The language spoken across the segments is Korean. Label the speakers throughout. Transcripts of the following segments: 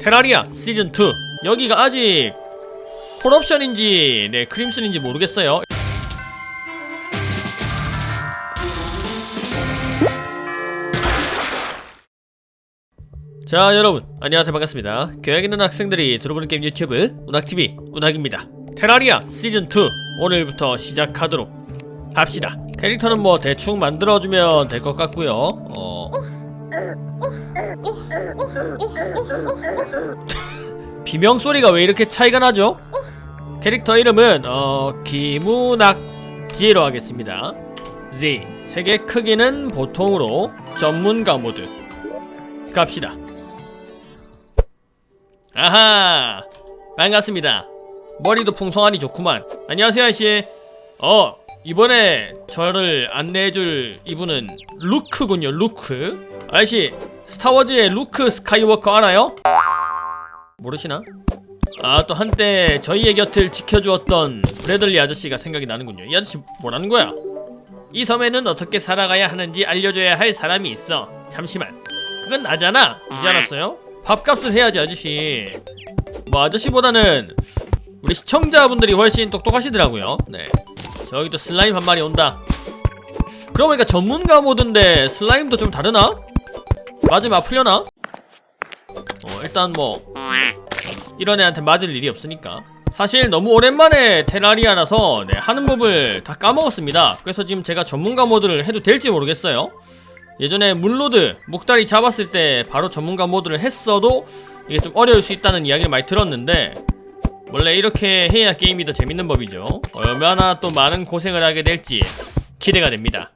Speaker 1: 테라리아 시즌2 여기가 아직 콜옵션인지 네 크림슨인지 모르겠어요. 자 여러분. 안녕하세요. 반갑습니다. 교양 있는 학생들이 들어보는 게임 유튜브 운학TV 운학입니다. 테라리아 시즌2 오늘부터 시작하도록 합시다. 캐릭터는 뭐 대충 만들어주면 될 것 같고요. 어... 비명 소리가 왜 이렇게 차이가 나죠? 캐릭터 이름은 어 기문학지로 하겠습니다. Z 세계 크기는 보통으로 전문가 모드 갑시다. 아하 반갑습니다. 머리도 풍성하니 좋구만. 안녕하세요 아저씨. 어 이번에 저를 안내해줄 이분은 루크군요 루크. 아저씨 스타워즈의 루크 스카이워커 알아요? 모르시나? 아 또 한때 저희의 곁을 지켜주었던 브래들리 아저씨가 생각이 나는군요 이 아저씨 뭐라는 거야? 이 섬에는 어떻게 살아가야 하는지 알려줘야 할 사람이 있어 잠시만 그건 나잖아 이제 알았어요? 밥값을 해야지 아저씨 뭐 아저씨보다는 우리 시청자분들이 훨씬 똑똑하시더라고요 네 저기 또 슬라임 한 마리 온다 그러고 보니까 전문가 모드인데 슬라임도 좀 다르나? 맞으면 아플려나? 어 일단 뭐 이런 애한테 맞을 일이 없으니까. 사실 너무 오랜만에 테라리아라서 네, 하는 법을 다 까먹었습니다. 그래서 지금 제가 전문가 모드를 해도 될지 모르겠어요. 예전에 문로드 목다리 잡았을 때 바로 전문가 모드를 했어도 이게 좀 어려울 수 있다는 이야기를 많이 들었는데 원래 이렇게 해야 게임이 더 재밌는 법이죠. 얼마나 또 많은 고생을 하게 될지 기대가 됩니다.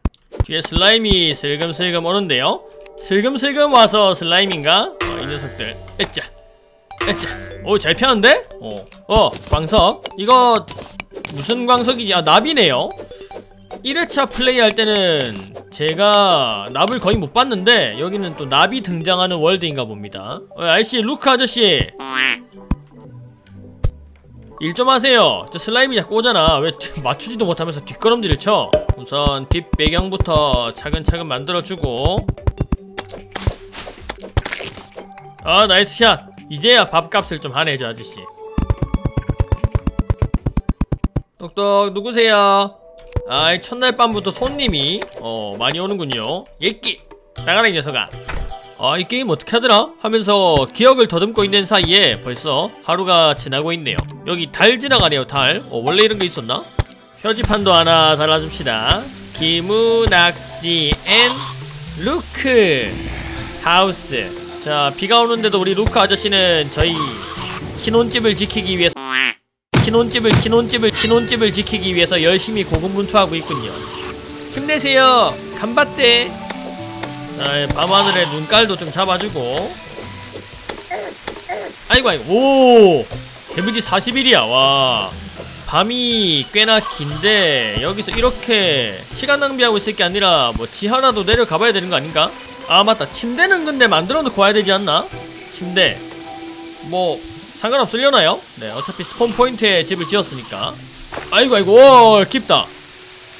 Speaker 1: 뒤에 슬라임이 슬금슬금 오는데요. 슬금슬금 와서 슬라임인가? 어, 이 녀석들. 에짜 오 잘 피하는데? 어, 어 광석. 이거 무슨 광석이지? 아 납이네요. 1회차 플레이할 때는 제가 납을 거의 못 봤는데 여기는 또 납이 등장하는 월드인가 봅니다. 어, 아저씨 루크 아저씨. 일 좀 하세요. 저 슬라임이 자꾸 오잖아. 왜 맞추지도 못하면서 뒷걸음질을 쳐? 우선 뒷 배경부터 차근차근 만들어주고. 아 나이스 샷 이제야 밥값을 좀 하네 저 아저씨. 똑똑 누구세요? 아이 첫날 밤부터 손님이 어 많이 오는군요. 예끼! 나가라 이 녀석아. 아 이 게임 어떻게 하더라? 하면서 기억을 더듬고 있는 사이에 벌써 하루가 지나고 있네요. 여기 달 지나가네요 달. 어, 원래 이런 게 있었나? 표지판도 하나 달아줍시다. 기무낙지 앤 루크. 하우스 자 비가 오는데도 우리 루크 아저씨는 저희 신혼집을 지키기 위해서 신혼집을 신혼집을 신혼집을 지키기 위해서 열심히 고군분투하고 있군요. 힘내세요. 간바떼 자 밤하늘에 눈깔도 좀 잡아주고. 아이고 아이고. 오! 데미지 41이야. 와. 밤이 꽤나 긴데 여기서 이렇게 시간 낭비하고 있을 게 아니라 뭐 지하라도 내려가 봐야 되는 거 아닌가? 아 맞다. 침대는 근데 만들어 놓고 와야 되지 않나? 침대. 뭐 상관없으려나요? 네 어차피 스폰 포인트에 집을 지었으니까. 아이고 아이고 오 깊다.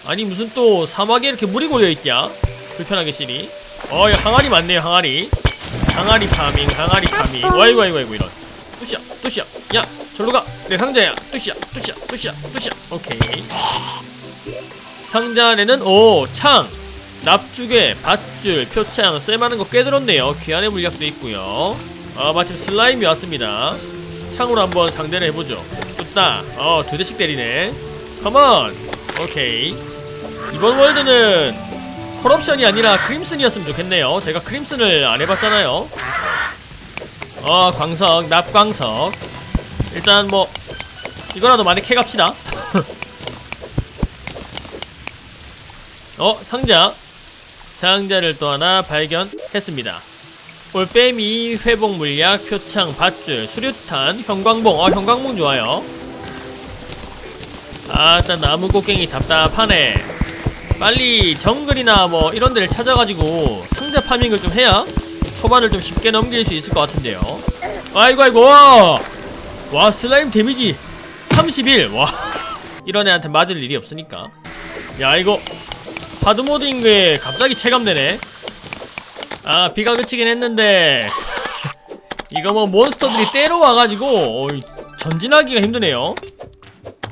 Speaker 1: 아니 무슨 또 사막에 이렇게 물이 고여있냐? 불편하게 시리 어 야, 항아리 많네요 항아리. 항아리 파밍 항아리 파밍. 아이고 아이고 아이고 이런. 뚜시야 뚜시야. 야 절로 가 내 상자야. 뚜시야 뚜시야 뚜시야 뚜시야. 오케이. 상자 안에는 오창 납주개, 밧줄, 표창 쓸만한 거꽤 들었네요. 귀한의 물약도 있고요. 아 마침 슬라임이 왔습니다. 창으로 한번 상대를 해보죠. 좋다. 어 두 대씩 때리네. 컴온! 오케이. 이번 월드는 콜옵션이 아니라 크림슨이었으면 좋겠네요. 제가 크림슨을 안 해봤잖아요. 어 광석 납광석. 일단 뭐 이거라도 많이 캐갑시다. 어 상자 상자를 또 하나 발견했습니다 올빼미, 회복 물약, 표창, 밧줄, 수류탄, 형광봉. 어, 형광봉 좋아요. 아, 일단 나무 곡괭이 답답하네. 빨리 정글이나 뭐 이런 데를 찾아가지고 상자 파밍을 좀 해야 초반을 좀 쉽게 넘길 수 있을 것 같은데요. 아이고, 아이고. 와, 와 슬라임 데미지 31. 와. 이런 애한테 맞을 일이 없으니까. 야, 이거 하드모드인 게 갑자기 체감되네. 아 비가 그치긴 했는데. 이거 뭐 몬스터들이 때려 와가지고 어이, 전진하기가 힘드네요.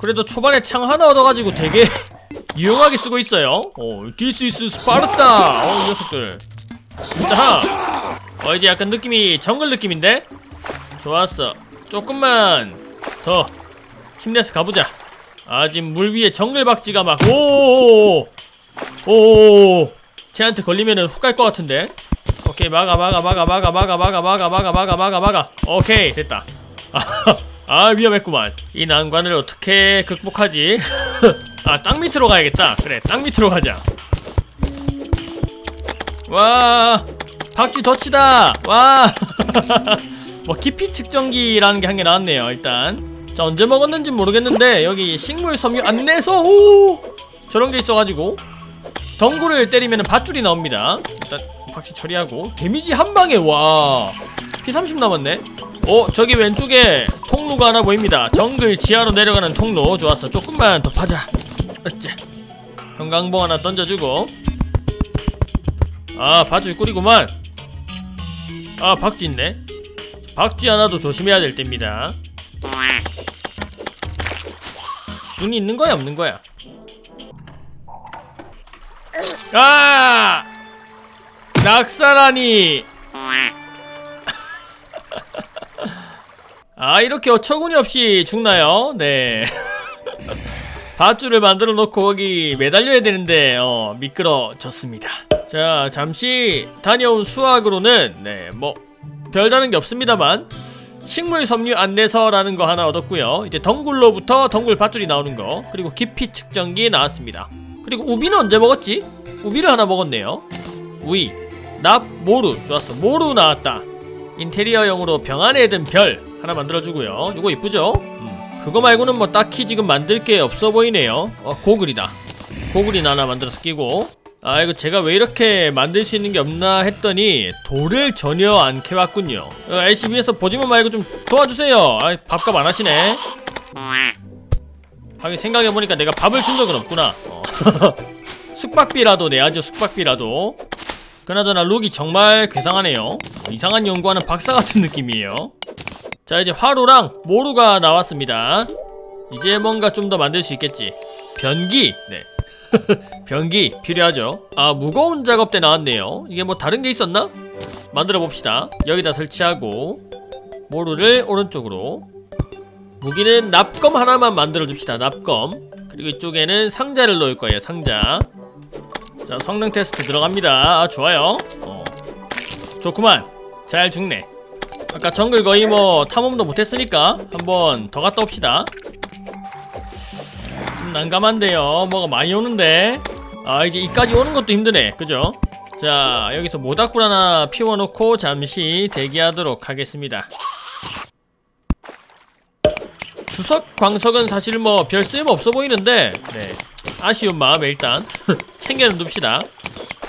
Speaker 1: 그래도 초반에 창 하나 얻어가지고 되게 유용하게 쓰고 있어요. 어, This is 스파르타 어, 이 녀석들. 자, 어 이제 약간 느낌이 정글 느낌인데? 좋았어. 조금만 더 힘내서 가보자. 아직 물 위에 정글 박쥐가 막 오오오오 오오오 쟤한테 걸리면은 훅 갈 것 같은데 오케이 막아 막아 막아 막아 막아 막아 막아 막아 막아 막아 막아 오케이 됐다 아 위험했구만 이 난관을 어떻게 극복하지 아 땅 밑으로 가야겠다 그래 땅 밑으로 가자 와 박쥐 덫이다 와뭐 깊이 측정기라는 게 한 개 나왔네요 일단 자 언제 먹었는지 모르겠는데 여기 식물 섬유 안내서 오 저런 게 있어가지고 덩굴을 때리면 밧줄이 나옵니다. 일단 박쥐 처리하고. 데미지 한 방에 와. P30 남았네. 어 저기 왼쪽에 통로가 하나 보입니다. 정글 지하로 내려가는 통로. 좋았어. 조금만 더 파자. 어째. 형광봉 하나 던져주고. 아 밧줄 꾸리구만. 아 박쥐 있네. 박쥐 하나도 조심해야 될 때입니다. 눈이 있는 거야 없는 거야 아! 낙사라니. 아 이렇게 어처구니 없이 죽나요? 네. 밧줄을 만들어 놓고 거기 매달려야 되는데 어 미끄러졌습니다. 자 잠시 다녀온 수학으로는 네 뭐 별다른 게 없습니다만 식물 섬유 안내서라는 거 하나 얻었고요. 이제 덩굴로부터 덩굴 밧줄이 나오는 거 그리고 깊이 측정기 나왔습니다. 그리고 우비는 언제 먹었지? 우비를 하나 먹었네요. 우이 납 모루. 좋았어. 모루 나왔다. 인테리어용으로 병 안에 든 별 하나 만들어주고요. 이거 이쁘죠? 음. 그거 말고는 뭐 딱히 지금 만들 게 없어 보이네요. 어 고글이다. 고글이나 하나 만들어서 끼고. 아 이거 제가 왜 이렇게 만들 수 있는 게 없나 했더니 돌을 전혀 안 캐왔군요. 어, LCB에서 보지만 말고 좀 도와주세요. 아 밥값 안 하시네. 하긴 생각해보니까 내가 밥을 준 적은 없구나. 어. 숙박비라도 내야죠 숙박비라도. 그나저나 룩이 정말 괴상하네요. 이상한 연구하는 박사 같은 느낌이에요. 자 이제 화로랑 모루가 나왔습니다. 이제 뭔가 좀 더 만들 수 있겠지. 변기? 네. 변기 필요하죠. 아 무거운 작업대 나왔네요. 이게 뭐 다른 게 있었나? 만들어 봅시다. 여기다 설치하고 모루를 오른쪽으로. 무기는 납검 하나만 만들어 줍시다 납검. 그리고 이쪽에는 상자를 넣을 거예요 상자 자 성능 테스트 들어갑니다. 아 좋아요. 어. 좋구만. 잘 죽네. 아까 정글 거의 뭐 탐험도 못했으니까 한번 더 갔다 옵시다. 좀 난감한데요. 뭐가 많이 오는데? 아 이제 이까지 오는 것도 힘드네. 그죠? 자 여기서 모닥불 하나 피워놓고 잠시 대기하도록 하겠습니다. 주석 광석은 사실 뭐 별 쓸모 없어 보이는데 네 아쉬운 마음에 일단 챙겨는 둡시다.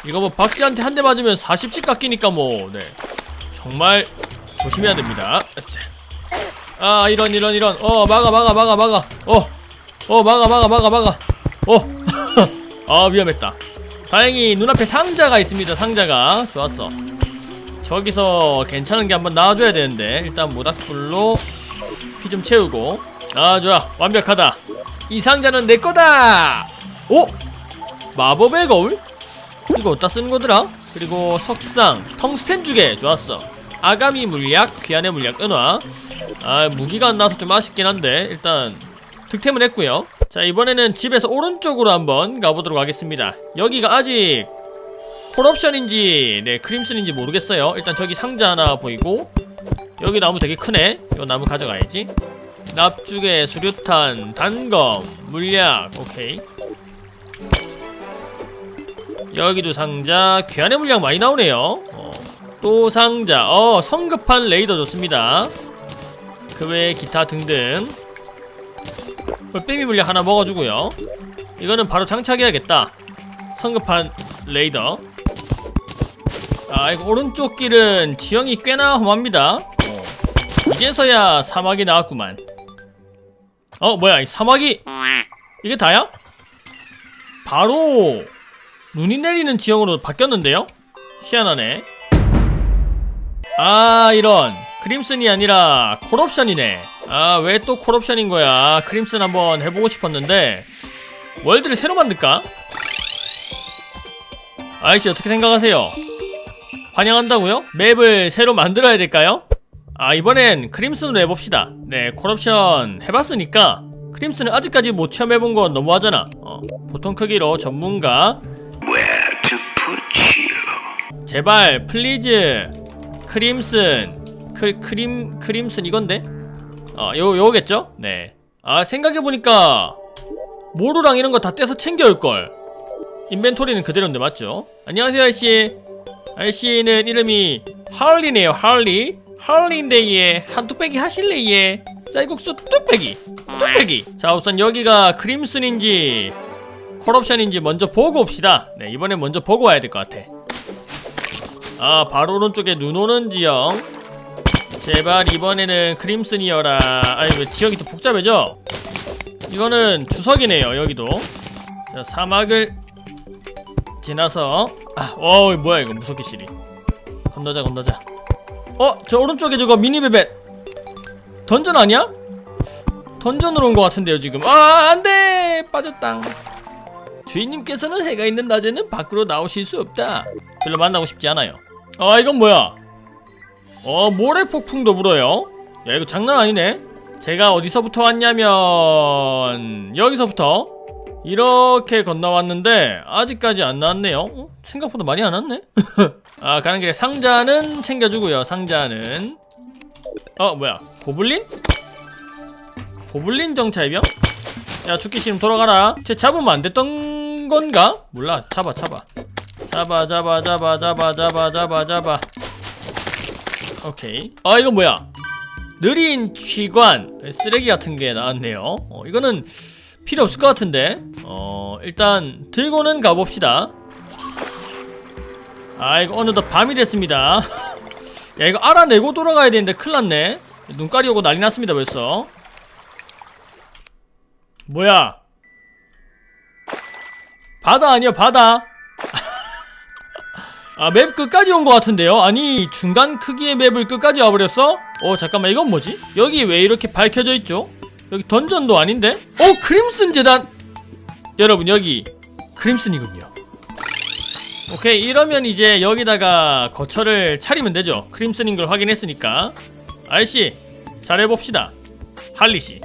Speaker 1: 이거 뭐 박쥐한테 한 대 맞으면 40씩 깎이니까 뭐 네. 정말 조심해야 됩니다. 아 이런 이런 이런. 어 막아 막아 막아 막아. 어어 막아 막아 막아 막아. 어아 위험했다. 다행히 눈앞에 상자가 있습니다 상자가. 좋았어. 저기서 괜찮은 게 한번 나와줘야 되는데 일단 모닥불로 피 좀 채우고. 아 좋아. 완벽하다. 이 상자는 내 거다 오! 마법의 거울? 이거 어디다 쓰는 거더라? 그리고 석상 텅스텐 주게. 좋았어. 아가미 물약 귀한의 물약. 은화. 아 무기가 안 나와서 좀 아쉽긴 한데 일단 득템을 했고요. 자 이번에는 집에서 오른쪽으로 한번 가보도록 하겠습니다. 여기가 아직 콜옵션인지 네 크림슨인지 모르겠어요. 일단 저기 상자 하나 보이고 여기 나무 되게 크네. 이 나무 가져가야지. 납주개 수류탄 단검 물약. 오케이 여기도 상자 귀한의 물약 많이 나오네요. 어. 또 상자. 어 성급한 레이더 좋습니다. 그 외에 기타 등등. 뻘빼미 물약 하나 먹어주고요. 이거는 바로 장착해야겠다. 성급한 레이더. 아 이거 오른쪽 길은 지형이 꽤나 험합니다. 어. 이제서야 사막이 나왔구만. 어 뭐야 이 사막이 이게 다야? 바로 눈이 내리는 지형으로 바뀌었는데요? 희한하네 아 이런 크림슨이 아니라 콜옵션이네 아 왜 또 콜옵션인 거야 크림슨 한번 해보고 싶었는데 월드를 새로 만들까? 아이씨 어떻게 생각하세요? 환영한다고요? 맵을 새로 만들어야 될까요? 아 이번엔 크림슨으로 해봅시다 네 콜옵션 해봤으니까 크림슨은 아직까지 못 체험해본 건 너무하잖아 어, 보통 크기로 전문가 제발 플리즈 크림슨. 크, 크림 크림슨 이건데? 어 요 요거겠죠? 네 아 생각해보니까 모루랑 이런 거 다 떼서 챙겨올걸. 인벤토리는 그대로인데 맞죠? 안녕하세요 아저씨. 아저씨는 이름이 하울리네요 하울리. 하울리인데 예 한뚝배기 하실래 예 쌀국수 뚝배기 뚝배기. 자 우선 여기가 크림슨인지 콜옵션인지 먼저 보고 옵시다. 네 이번엔 먼저 보고 와야 될 것 같아 아 바로 오른쪽에 눈 오는 지형. 제발 이번에는 크림슨이어라. 아니 왜 지역이 또 복잡해져? 이거는 주석이네요 여기도. 자 사막을 지나서 아, 어 뭐야 이거 무섭게 시리 건너자 건너자. 어 저 오른쪽에 저거 미니베벳. 던전 아니야? 던전으로 온 것 같은데요 지금. 아 안 돼! 빠졌당. 주인님께서는 해가 있는 낮에는 밖으로 나오실 수 없다 별로 만나고 싶지 않아요. 아 이건 뭐야? 어 모래 폭풍도 불어요? 야 이거 장난 아니네. 제가 어디서부터 왔냐면 여기서부터 이렇게 건너왔는데 아직까지 안 나왔네요. 어? 생각보다 많이 안 왔네? 아 가는 길에 상자는 챙겨주고요 상자는. 어 뭐야? 고블린? 고블린 정찰병? 야 죽기 싫으면 돌아가라. 쟤 잡으면 안 됐던 건가? 몰라 잡아 잡아 잡아 잡아 잡아 잡아 잡아 잡아 잡아. 오케이. 아 이거 뭐야? 느린 취관 쓰레기 같은 게 나왔네요. 어, 이거는 필요 없을 것 같은데. 어 일단 들고는 가봅시다. 아 이거 어느덧 밤이 됐습니다. 야 이거 알아내고 돌아가야 되는데 큰일났네. 눈깔이 오고 난리 났습니다 벌써. 뭐야? 바다 아니야 바다 아 맵 끝까지 온 것 같은데요? 아니 중간 크기의 맵을 끝까지 와버렸어? 어 잠깐만 이건 뭐지? 여기 왜 이렇게 밝혀져 있죠? 여기 던전도 아닌데? 어 크림슨 재단 여러분 여기 크림슨이군요 오케이 이러면 이제 여기다가 거처를 차리면 되죠 크림슨인 걸 확인했으니까 아이씨 잘해봅시다 할리씨